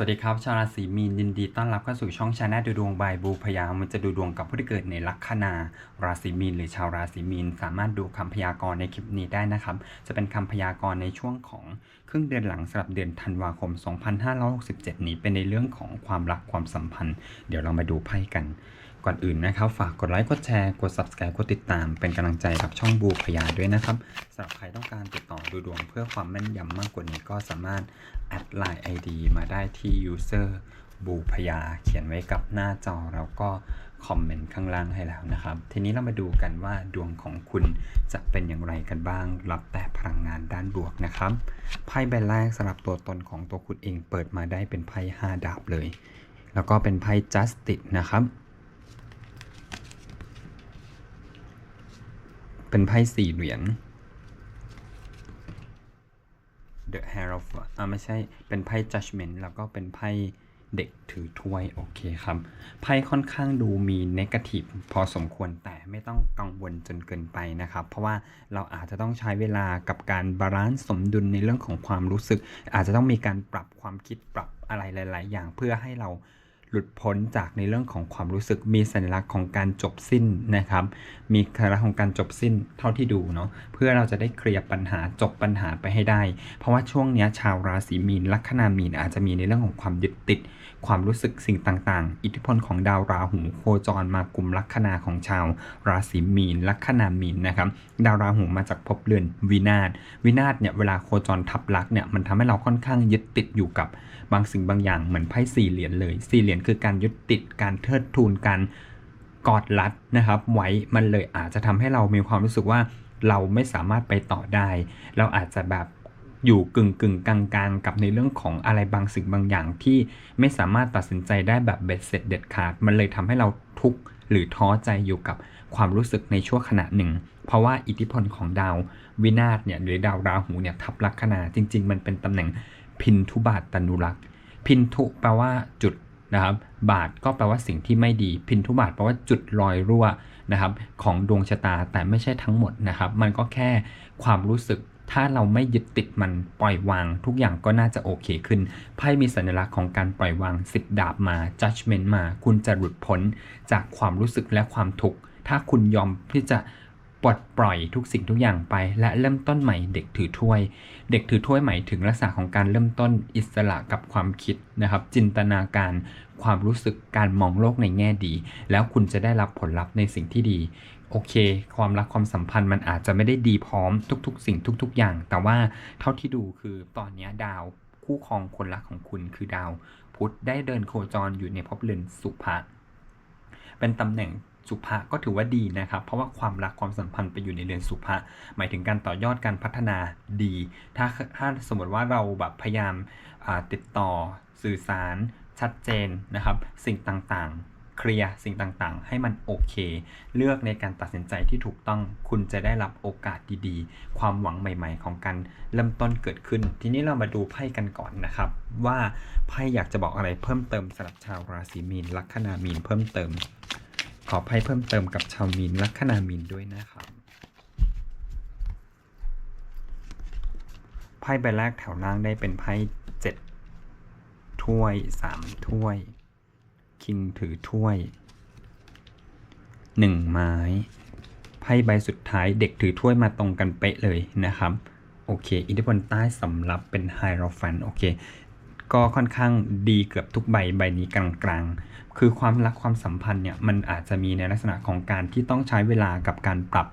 สวัสดีครับ ชาวราศีมีนยินดีต้อนรับเข้าสู่ช่องชาแนลดูดวงบายบูพยามันจะดูดวงกับผู้ที่เกิดในลัคนาราศีมีนหรือชาวราศีมีน สามารถดูคำพยากรณ์ในคลิปนี้ได้นะครับ จะเป็นคำพยากรณ์ในช่วงของครึ่งเดือนหลังสำหรับเดือนธันวาคม 2567 นี้เป็นในเรื่องของความรักความสัมพันธ์ เดี๋ยวเรามาดูไพ่กัน ก่อนอื่นนะครับ ฝากกดไลค์กดแชร์กด subscribe กดติดตาม เป็นกำลังใจกับช่องบูพยาด้วยนะครับสำหรับใครต้องการติดต่อดูดวงเพื่อความแม่นยำมากกว่านี้ก็สามารถแอดไลน์ ID มาได้ที่ user บูพยาเขียนไว้กับหน้าจอแล้วก็คอมเมนต์ข้างล่างให้แล้วนะครับ ทีนี้เรามาดูกันว่าดวงของคุณจะเป็นอย่างไรกันบ้าง รับแต่พลังงานด้านบวกนะครับ ไพ่ใบแรกสำหรับตัวตนของตัวคุณเองเปิดมาได้เป็นไพ่ห้าดาบเลย แล้วก็เป็นไพ่ justice นะครับ เป็นไพ่สี่เหรียญ The Hierophant อ่าไม่ใช่ เป็นไพ่ Judgment แล้วก็เป็นไพ่เด็กถือถ้วย โอเคครับ ไพ่ค่อนข้างดูมี Negative พอสมควรแต่ไม่ต้องกังวลจนเกินไปนะครับ เพราะว่าเราอาจจะต้องใช้เวลากับการบาลานซ์สมดุลในเรื่องของความรู้สึก อาจจะต้องมีการปรับความคิดปรับอะไรหลาย ๆ อย่างเพื่อให้เรา หลุดพ้นจากในเรื่องของความรู้สึกมีสัญลักษณ์ของการจบสิ้นนะครับ มีสัญลักษณ์ของการจบสิ้นเท่าที่ดูเนาะเพื่อเราจะได้เคลียร์ปัญหาจบปัญหาไปให้ได้ เพราะว่าช่วงนี้ชาวราศีมีนลัคนามีนอาจจะมีในเรื่องของความยึดติดความรู้สึกสิ่งต่างๆ อิทธิพลของดาวราหูโคจรมากลุ่มลัคนาของชาว ราศีมีน ลัคนามีนนะครับดาวราหูมาจากภพเรือนวินาศวินาศเนี่ยเวลาโคจรทับลักเนี่ยมันทำให้เราค่อนข้างยึดติดอยู่กับบางสิ่งบางอย่างเหมือนไพ่สี่เหรียญเลยสี่เหรียญคือการยึดติดการเทิดทูนการกอดรัดนะครับไว้มันเลยอาจจะทำให้เรามีความรู้สึกว่าเราไม่สามารถไปต่อได้ เราอาจจะแบบ อยู่กึ่งกึ่งกลางกลางๆกับในเรื่องของอะไรบางสิ่งบางอย่างที่ไม่สามารถตัดสินใจได้แบบเบ็ดเสร็จเด็ดขาด มันเลยทำให้เราทุกข์หรือท้อใจอยู่กับความรู้สึกในช่วงขณะหนึ่ง เพราะว่าอิทธิพลของดาววินาศเนี่ยหรือดาวราหูเนี่ยทับลัคนาจริง ๆ มันเป็นตำแหน่งพินทุบาทตนุรักษ์พินทุแปลว่าจุดนะครับบาทก็แปลว่าสิ่งที่ไม่ดี พินทุบาทแปลว่าจุดรอยรั่ว นะครับของดวงชะตาแต่ไม่ใช่ทั้งหมดนะครับ มันก็แค่ความรู้สึกถ้าเราไม่ยึดติดมันปล่อยวาง ทุกอย่างก็น่าจะโอเคขึ้นไพ่มีสัญลักษณ์ของการปล่อยวางสิบดาบมา judgment มา คุณจะหลุดพ้นจากความรู้สึกและความทุกข์ถ้าคุณยอมที่จะ ปลดปล่อยทุกสิ่งทุกอย่างไป และเริ่มต้นใหม่เด็กถือถ้วย เด็กถือถ้วยหมายถึงลักษณะของการเริ่มต้นอิสระกับความคิดนะครับ จินตนาการความรู้สึกการมองโลกในแง่ดี แล้วคุณจะได้รับผลลัพธ์ในสิ่งที่ดี โอเค ความรักความสัมพันธ์มันอาจจะไม่ได้ดีพร้อมทุก ๆ สิ่งทุก ๆ อย่าง แต่ว่าเท่าที่ดูคือตอนนี้ดาวคู่ครองคนรักของคุณคือดาว พุธได้เดินโคจรอยู่ในภพเรือนสุภะเป็นตำแหน่ง สุภะก็ถือว่าดีนะครับ เพราะว่าความรักความสัมพันธ์ไปอยู่ในเรือนสุภะหมายถึงการต่อยอดการพัฒนาดี ถ้าถ้าสมมติว่าเราแบบพยายามาติดต่อสื่อสารชัดเจนนะครับ สิ่งต่างๆ เคลียร์สิ่งต่างๆ ให้มันโอเค เลือกในการตัดสินใจที่ถูกต้องคุณจะได้รับโอกาสดีๆ ความหวังใหม่ๆ ของการเริ่มต้นเกิดขึ้น ทีนี้เรามาดูไพ่กันก่อนนะครับ ว่าไพ่อยากจะบอกอะไรเพิ่มเติมสำหรับชาวราศีมีนลัคนามีนเพิ่มเติม ขอไพ่เพิ่มเติมกับชาวมีนลัคนามีนด้วยนะครับไพ่ใบแรกแถวล่างได้เป็นไพ่เจ็ดถ้วยสามถ้วย คิงถือถ้วยหนึ่งไม้ไพ่ใบสุดท้ายเด็กถือถ้วยมาตรงกันเป๊ะเลยนะครับ โอเค อิทธิพลใต้สำรับเป็นไฮโรฟันโอเค ก็ค่อนข้างดีเกือบทุกใบใบนี้กลางๆ คือความรักความสัมพันธ์เนี่ยมันอาจจะมีในลักษณะของการที่ต้องใช้เวลากับการปรับ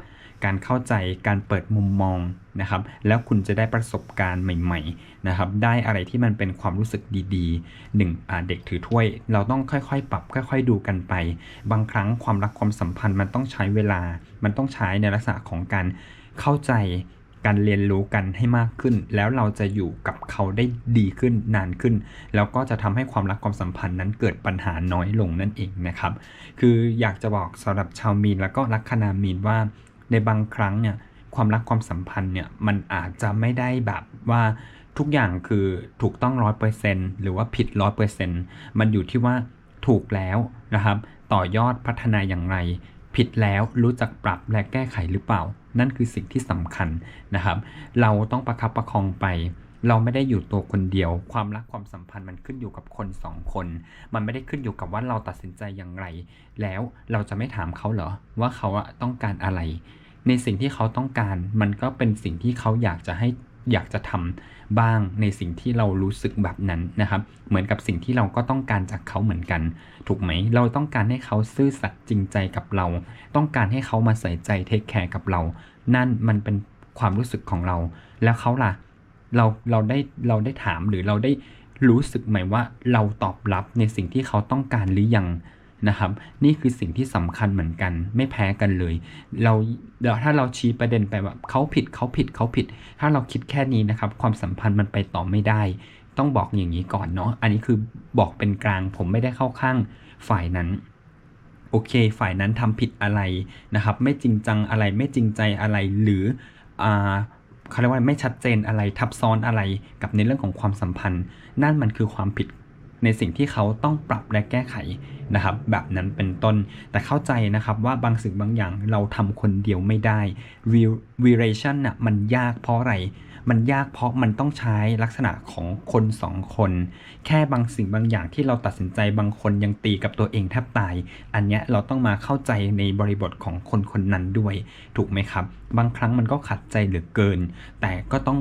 การเข้าใจการเปิดมุมมองนะครับ แล้วคุณจะได้ประสบการณ์ใหม่ๆนะครับ ได้อะไรที่มันเป็นความรู้สึกดีๆหนึ่งเด็กถือถ้วย เราต้องค่อยๆ ปรับ ค่อย ๆ ดูกันไป บางครั้งความรักความสัมพันธ์มันต้องใช้เวลา มันต้องใช้ในลักษณะของการเข้าใจ การเรียนรู้กันให้มากขึ้น แล้วเราจะอยู่กับเขาได้ดีขึ้นนานขึ้น แล้วก็จะทำให้ความรักความสัมพันธ์นั้นเกิดปัญหาน้อยลงนั่นเองนะครับ คืออยากจะบอกสำหรับชาวมีนแล้วก็ลัคนามีนว่า ในบางครั้งเนี่ยความรักความสัมพันธ์เนี่ยมันอาจจะไม่ได้แบบว่าทุกอย่างคือถูกต้องร้อยเปอร์เซ็นหรือว่าผิดร้อยเปอร์เซ็นมันอยู่ที่ว่าถูกแล้วนะครับ ต่อยอดพัฒนาอย่างไร ผิดแล้วรู้จักปรับและแก้ไขหรือเปล่า นั่นคือสิ่งที่สำคัญนะครับ เราต้องประคับประคองไป เราไม่ได้อยู่ตัวคนเดียว ความรักความสัมพันธ์มันขึ้นอยู่กับคนสองคน มันไม่ได้ขึ้นอยู่กับว่าเราตัดสินใจอย่างไร แล้วเราจะไม่ถามเขาเหรอว่าเขาต้องการอะไร ในสิ่งที่เขาต้องการ มันก็เป็นสิ่งที่เขาอยากจะให้ อยากจะทำบ้างในสิ่งที่เรารู้สึกแบบนั้นนะครับ เหมือนกับสิ่งที่เราก็ต้องการจากเขาเหมือนกัน ถูกไหม เราต้องการให้เขาซื่อสัตย์จริงใจกับเรา ต้องการให้เขามาใส่ใจเทคแคร์กับเรา นั่นมันเป็นความรู้สึกของเรา แล้วเขาล่ะ เราเราได้เราได้ถามหรือเราได้รู้สึกไหมว่าเราตอบรับในสิ่งที่เขาต้องการหรือยัง นะครับ นี่คือสิ่งที่สำคัญเหมือนกัน ไม่แพ้กันเลย เราเดี๋ยวถ้าเราชี้ประเด็นไปว่าเขาผิดเขาผิดเขาผิด ถ้าเราคิดแค่นี้นะครับ ความสัมพันธ์มันไปต่อไม่ได้ ต้องบอกอย่างนี้ก่อนเนาะอันนี้คือบอกเป็นกลาง ผมไม่ได้เข้าข้างฝ่ายนั้นโอเค ฝ่ายนั้นทำผิดอะไรนะครับ ไม่จริงจังอะไรไม่จริงใจอะไรหรืออ่าเขาเรียกว่าไม่ชัดเจนอะไรทับซ้อนอะไรกับในเรื่องของความสัมพันธ์ นั่นมันคือความผิด ในสิ่งที่เขาต้องปรับและแก้ไขนะครับ แบบนั้นเป็นต้น แต่เข้าใจนะครับว่าบางสิ่งบางอย่างเราทำคนเดียวไม่ได้ relation น่ะมันยากเพราะอะไร มันยากเพราะมันต้องใช้ลักษณะของคนสองคน แค่บางสิ่งบางอย่างที่เราตัดสินใจบางคนยังตีกับตัวเองแทบตาย อันเนี้ยเราต้องมาเข้าใจในบริบทของคนคนนั้นด้วย ถูกไหมครับ บางครั้งมันก็ขัดใจเหลือเกิน แต่ก็ต้อง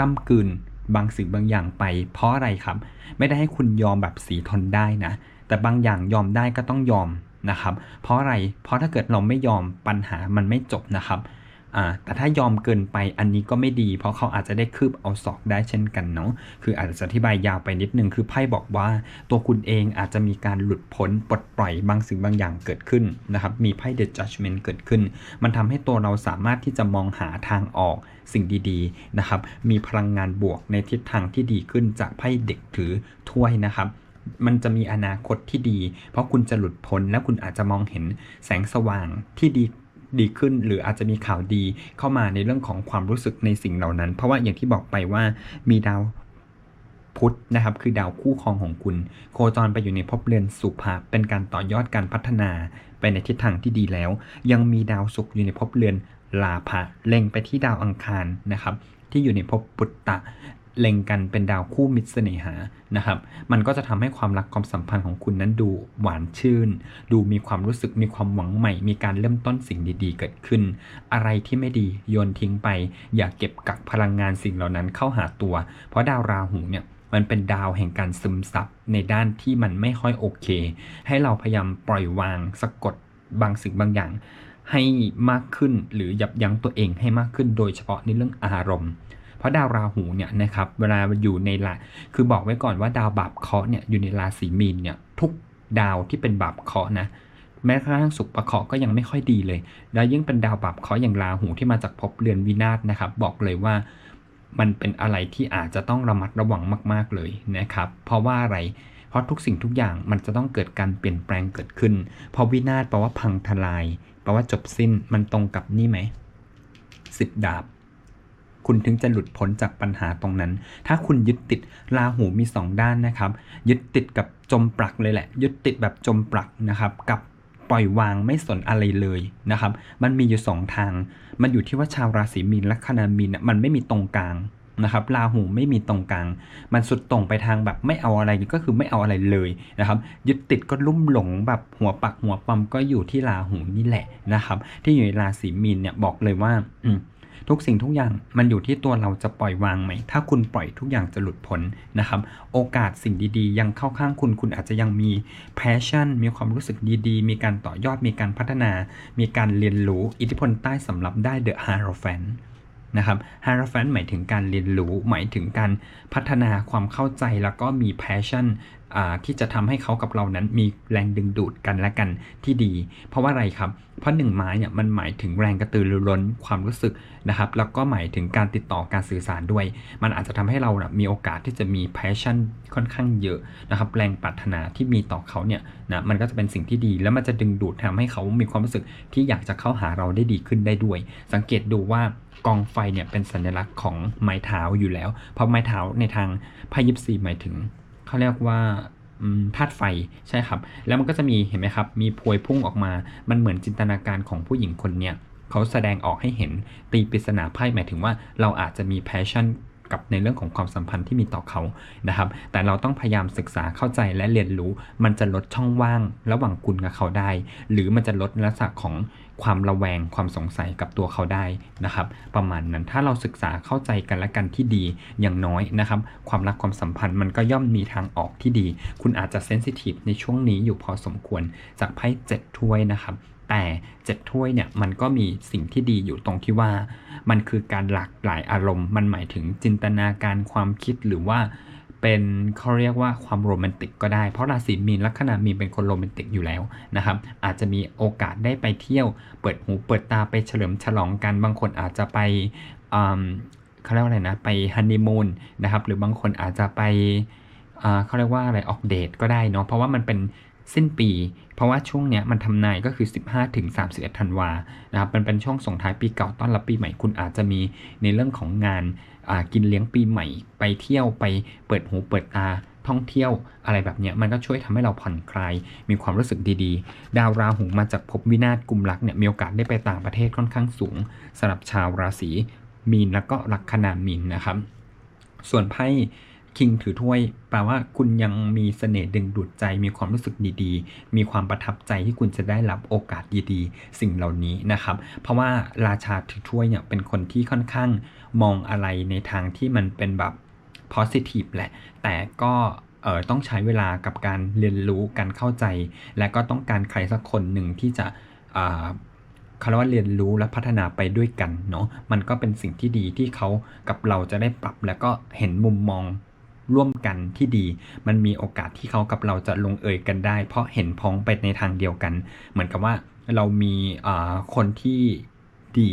ก้ากลืน บางสิ่งบางอย่างไป เพราะอะไรครับ ไม่ได้ให้คุณยอมแบบสีทนได้นะ แต่บางอย่างยอมได้ก็ต้องยอมนะครับ เพราะอะไร เพราะถ้าเกิดเราไม่ยอมปัญหามันไม่จบนะครับ แต่ถ้ายอมเกินไปอันนี้ก็ไม่ดี เพราะเขาอาจจะได้คืบเอาศอกได้เช่นกันเนาะคืออาจจะอธิบายยาวไปนิดนึงคือไพ่บอกว่า ตัวคุณเองอาจจะมีการหลุดพ้นปลดปล่อยบางสิ่งบางอย่างเกิดขึ้นนะครับมีไพ่ The Judgment เกิดขึ้น มันทำให้ตัวเราสามารถที่จะมองหาทางออกสิ่งดีๆนะครับมีพลังงานบวกในทิศทางที่ดีขึ้นจากไพ่เด็กถือถ้วยนะครับมันจะมีอนาคตที่ดี เพราะคุณจะหลุดพ้นและคุณอาจจะมองเห็นแสงสว่างที่ดี ดีขึ้น หรืออาจจะมีข่าวดีเข้ามาในเรื่องของความรู้สึกในสิ่งเหล่านั้น เพราะว่าอย่างที่บอกไปว่ามีดาวพุธนะครับคือดาวคู่ครองของคุณ โคจรไปอยู่ในภพเรือนสุภะเป็นการต่อยอดการพัฒนาไปในทิศทางที่ดีแล้ว ยังมีดาวศุกร์อยู่ในภพเรือนลาภะเล็งไปที่ดาวอังคารนะครับที่อยู่ในภพปุตตะ เล็งกันเป็นดาวคู่มิตรเสน่หานะครับ มันก็จะทำให้ความรักความสัมพันธ์ของคุณนั้นดูหวานชื่น ดูมีความรู้สึกมีความหวังใหม่ มีการเริ่มต้นสิ่งดีๆ เกิดขึ้น อะไรที่ไม่ดีโยนทิ้งไป อย่าเก็บกักพลังงานสิ่งเหล่านั้นเข้าหาตัว เพราะดาวราหูเนี่ยมันเป็นดาวแห่งการซึมซับในด้านที่มันไม่ค่อยโอเค ให้เราพยายามปล่อยวางสะกดบางสิ่งบางอย่างให้มากขึ้นหรือยับยั้งตัวเองให้มากขึ้นโดยเฉพาะในเรื่องอารมณ์ เพราะดาวราหูเนี่ยนะครับเวลาอยู่ในละคือบอกไว้ก่อนว่าดาวบาปเคราะห์เนี่ยอยู่ในราศีมีนเนี่ยทุกดาวที่เป็นบาปเคราะห์นะแม้กระทั่งสุขประเคาะก็ยังไม่ค่อยดีเลย แล้วยิ่งเป็นดาวบาปเคาะอย่างราหูที่มาจากภพเรือนวินาศนะครับ บอกเลยว่ามันเป็นอะไรที่อาจจะต้องระมัดระวังมาก ๆเลยนะครับ เพราะว่าอะไร เพราะทุกสิ่งทุกอย่างมันจะต้องเกิดการเปลี่ยนแปลงเกิดขึ้นเพราะวินาศแปลว่าพังทลาย แปลว่าจบสิ้น มันตรงกับนี่ไหมสิบดาบ คุณถึงจะหลุดพ้นจากปัญหาตรงนั้น ถ้าคุณยึดติดราหูมี 2 ด้านนะครับ ยึดติดกับจมปลักเลยแหละ ยึดติดแบบจมปลักนะครับ กับปล่อยวางไม่สนอะไรเลยนะครับ มันมีอยู่ 2 ทาง มันอยู่ที่ว่าชาวราศีมีนและคณามีนมันไม่มีตรงกลางนะครับราหูไม่มีตรงกลาง มันสุดตรงไปทางแบบไม่เอาอะไรก็คือไม่เอาอะไรเลยนะครับยึดติดก็ลุ่มหลงแบบหัวปักหัวปั๊มก็อยู่ที่ราหูนี่แหละนะครับ ที่อยู่ในราศีมีนเนี่ยบอกเลยว่าอื ทุกสิ่งทุกอย่างมันอยู่ที่ตัวเราจะปล่อยวางไหม ถ้าคุณปล่อยทุกอย่างจะหลุดพ้นนะครับ โอกาสสิ่งดีๆ ยังเข้าข้างคุณคุณอาจจะยังมี passion มีความรู้สึกดีๆ มีการต่อยอดมีการพัฒนา มีการเรียนรู้อิทธิพลใต้สำหรับได้ The Hierophant นะครับ Hierophant หมายถึงการเรียนรู้ หมายถึงการพัฒนาความเข้าใจแล้วก็มี passion อ่า ที่จะทำให้เขากับเรานั้นมีแรงดึงดูดกันและกันที่ดี เพราะว่าอะไรครับ เพราะหนึ่งไม้เนี่ยมันหมายถึงแรงกระตือรือร้นความรู้สึกนะครับ แล้วก็หมายถึงการติดต่อการสื่อสารด้วย มันอาจจะทำให้เรานะมีโอกาสที่จะมี passion ค่อนข้างเยอะนะครับ แรงปรารถนาที่มีต่อเขาเนี่ยนะมันก็จะเป็นสิ่งที่ดี แล้วมันจะดึงดูดทำให้เขามีความรู้สึกที่อยากจะเข้าหาเราได้ดีขึ้นได้ด้วย สังเกตดูว่ากองไฟเนี่ยเป็นสัญลักษณ์ของไม้เท้าอยู่แล้ว เพราะไม้เท้าในทางไพ่ยิปซีหมายถึง เขาเรียกว่าธาตุไฟใช่ครับ แล้วมันก็จะมีเห็นไหมครับ มีพวยพุ่งออกมา มันเหมือนจินตนาการของผู้หญิงคนเนี้ยเขาแสดงออกให้เห็นตีปริศนาไพ่หมายถึงว่าเราอาจจะมีแพชชั่นกับในเรื่องของความสัมพันธ์ที่มีต่อเขานะครับ แต่เราต้องพยายามศึกษาเข้าใจและเรียนรู้ มันจะลดช่องว่าง ระหว่างคุณกับเขาได้ หรือมันจะลดลักษณะของ ความระแวงความสงสัยกับตัวเขาได้นะครับ ประมาณนั้นถ้าเราศึกษาเข้าใจกันและกันที่ดีอย่างน้อยนะครับ ความรักความสัมพันธ์มันก็ย่อมมีทางออกที่ดี คุณอาจจะเซนซิทีฟในช่วงนี้อยู่พอสมควรจากไพ่เจ็ดถ้วยนะครับแต่เจ็ดถ้วยเนี่ยมันก็มีสิ่งที่ดีอยู่ตรงที่ว่า มันคือการหลากหลายอารมณ์ มันหมายถึงจินตนาการความคิดหรือว่า เป็นเขาเรียกว่าความโรแมนติกก็ได้ เพราะราศีมีนลัคนามีนเป็นคนโรแมนติกอยู่แล้วนะครับ อาจจะมีโอกาสได้ไปเที่ยว เปิดหูเปิดตาไปเฉลิมฉลองกัน บางคนอาจจะไปเขาเรียกว่าอะไรนะ ไปฮันนีมูนนะครับ หรือบางคนอาจจะไปเขาเรียกว่าอะไรออกเดทก็ได้เนาะ เพราะว่ามันเป็น สิ้นปี เพราะว่าช่วงเนี้ยมันทำนายก็คือ 15ถึง31ธันวานะครับมันเป็นช่วงส่งท้ายปีเก่าต้อนรับปีใหม่คุณอาจจะมีในเรื่องของงานอ่ากินเลี้ยงปีใหม่ ไปเที่ยวไปเปิดหูเปิดตาท่องเที่ยวอะไรแบบนี้มันก็ช่วยทำให้เราผ่อนคลาย มีความรู้สึกดีๆ ดาวราหูมาจากภพวินาศกุมรักเนี่ยมีโอกาสได้ไปต่างประเทศค่อนข้างสูงสำหรับชาวราศีมีนแล้วก็ลัคนามีนนะครับ ส่วนไพ่ คิงถือถ้วย แปลว่าคุณยังมีเสน่ห์ดึงดูดใจ มีความรู้สึกดีๆ มีความประทับใจที่คุณจะได้รับโอกาสดีๆ สิ่งเหล่านี้นะครับ เพราะว่าราชาถือถ้วยเนี่ยเป็นคนที่ค่อนข้างมองอะไรในทางที่มันเป็นแบบ positive แหละ แต่ก็เออต้องใช้เวลากับการเรียนรู้การเข้าใจ และก็ต้องการใครสักคนหนึ่งที่จะอ่าเขาเรียกว่าเรียนรู้และพัฒนาไปด้วยกันเนาะมันก็เป็นสิ่งที่ดีที่เขากับเราจะได้ปรับแล้วก็เห็นมุมมอง ร่วมกันที่ดี มันมีโอกาสที่เขากับเราจะลงเอยกันได้ เพราะเห็นพ้องไปในทางเดียวกัน เหมือนกับว่าเรามีคนที่ดี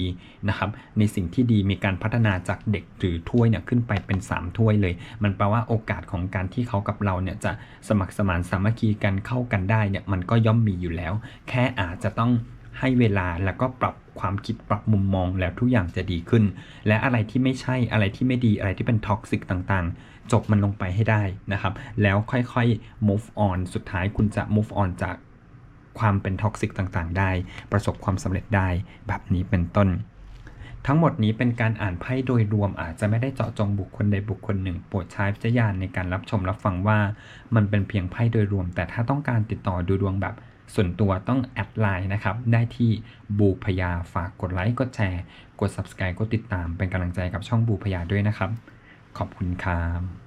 นะครับในสิ่งที่ดีมีการพัฒนาจากเด็กหรือถ้วยเนี่ยขึ้นไปเป็น 3 ถ้วยเลย มันแปลว่าโอกาสของการที่เขากับเราเนี่ยจะสมัครสมานสามัคคีกันเข้ากันได้เนี่ยมันก็ย่อมมีอยู่แล้ว แค่อาจจะต้องให้เวลาแล้วก็ปรับความคิดปรับมุมมองแล้วทุกอย่างจะดีขึ้น และอะไรที่ไม่ใช่อะไรที่ไม่ดีอะไรที่เป็นท็อกซิกต่างๆ จบมันลงไปให้ได้นะครับ แล้วค่อยๆ move on สุดท้ายคุณจะ move on จากความเป็นท็อกซิกต่างๆ ได้ ประสบความสำเร็จได้แบบนี้เป็นต้น ทั้งหมดนี้เป็นการอ่านไพ่โดยรวมอาจจะไม่ได้เจาะจงบุคคลใดบุคคลหนึ่งโปรดใช้วิจารณญาณในการรับชมรับฟังว่า มันเป็นเพียงไพ่โดยรวม แต่ถ้าต้องการติดต่อดูดวงแบบส่วนตัวต้องแอดไลน์นะครับ ได้ที่บูพยาฝากกดไลค์กดแชร์ กด subscribe กดติดตามเป็นกำลังใจกับช่องบูพยาด้วยนะครับ ขอบคุณครับ